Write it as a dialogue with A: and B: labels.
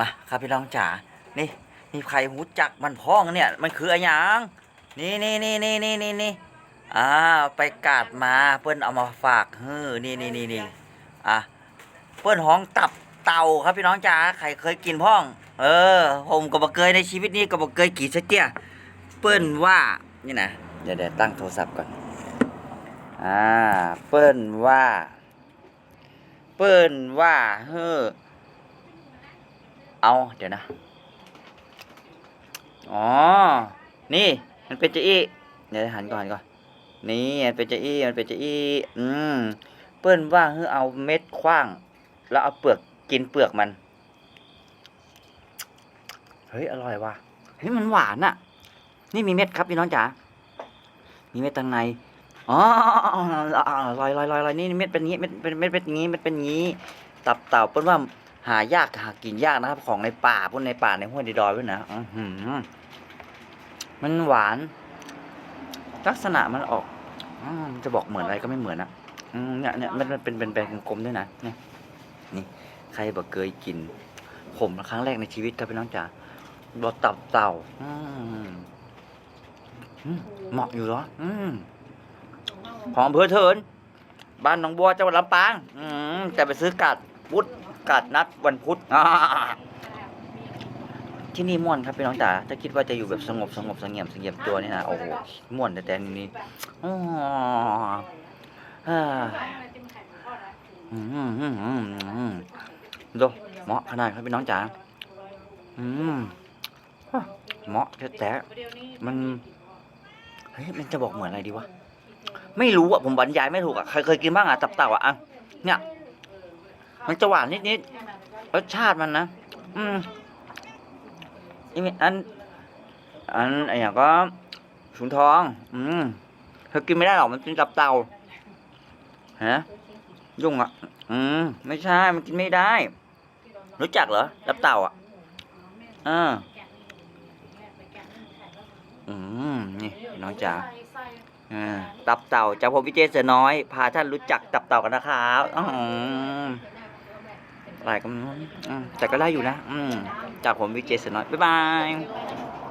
A: มาครับพี่น้องจ๋า นี่มีใครหูจักมันพ้องเนี่ย มันคืออะไรหยังนี่นี่นี่นี่นี่นี่นี่อ่าไปกาดมาเปิ้นเอามาฝากเฮ้อนี่นี่นี่นี่อะเปิ้นห้องตับเต่าครับพี่น้องจ๋าใครเคยกินพ้อง เออ ผมก็บ่เคยในชีวิตนี้ก็บ่เคยกินสักเตี้ยเปิ้นว่านี่นะเดี๋ยวเดี๋ยวตั้งโทรศัพท์ก่อนอ่าเปิ้นว่า เปิ้นว่าเฮ้อ เอาเดี๋ยวนะ อ๋อ นี่มันเป็นจอีเดี๋ยวหันก่อนก่อน นี่มันเป็นจะอี้มันเป็นจะอี้อืม เปิ้นว่าเฮ้อเอาเม็ดคว้าง แล้วเอาเปลือกกินเปลือกมัน เฮ้ยอร่อยว่ะ เฮ้ยมันหวานอะนี่มีเม็ดครับพี่น้องจ๋า มีเม็ดทางในอ๋อลอยลอยลอยลอยนี่เม็ดเป็นงี้เม็ดเป็นเม็ดเป็นงี้เม็ดเป็นงี้ ตับเต่าเปิ้นว่า หายากหากินยากนะครับ ของในป่าพวกในป่าในห้วยในดอยด้วยนะอื้อหือมันหวาน ลักษณะมันออกอมจะบอกเหมือนอะไรก็ไม่เหมือนนะเนี่ยเนี่ยมันมันเป็นเป็นแบนกลมด้วยนะเนี่ยนี่ ใครบอกเคยกิน ผมครั้งแรกในชีวิตครับพี่น้องจ๋าบอกตับเต่าเหมาะอยู่เหรออืมของอำเภอเถินบ้านหนองบัวจังหวัดลำปางอืมแต่ไปซื้อกัดพุธ กัดนัดวันพุธที่นี่ม่วนครับพี่น้องจ๋าถ้าคิดว่าจะอยู่แบบสงบสงบสงี่ยมสงี่ยมตัวนี่นะโอ้โหม่วนแต่แต่นี่อ๋ออืมอืมอืมอืมดูเหมาะขนาดครับพี่น้องจ๋าอืมเหมาะแต่มันเฮ้ยมันจะบอกเหมือนอะไรดีวะไม่รู้อะผมบรรยายไม่ถูกอะใครเคยกินบ้างอะตับเต่าอะเนี่ย มันจะหวานนิดๆรสชาติมันนะ อืมอีกอัน อันไอ้อย่างก็ถุงทอง อืมเธอกินไม่ได้หรอกมันเป็นตับเต่าฮะยุ่งอะ อืมไม่ใช่ มันกินไม่ได้ รู้จักเหรอตับเต่าอะอ่าอืมนี่น้องจ๋าอ่าตับเต่าจากผมวิเจษเสือน้อย พาท่านรู้จักตับเต่ากันนะครับอ๋อ หลายกันอืมแต่ก็ได้อยู่นะ อืมจากผมวิเจสนอยบ๊ายบาย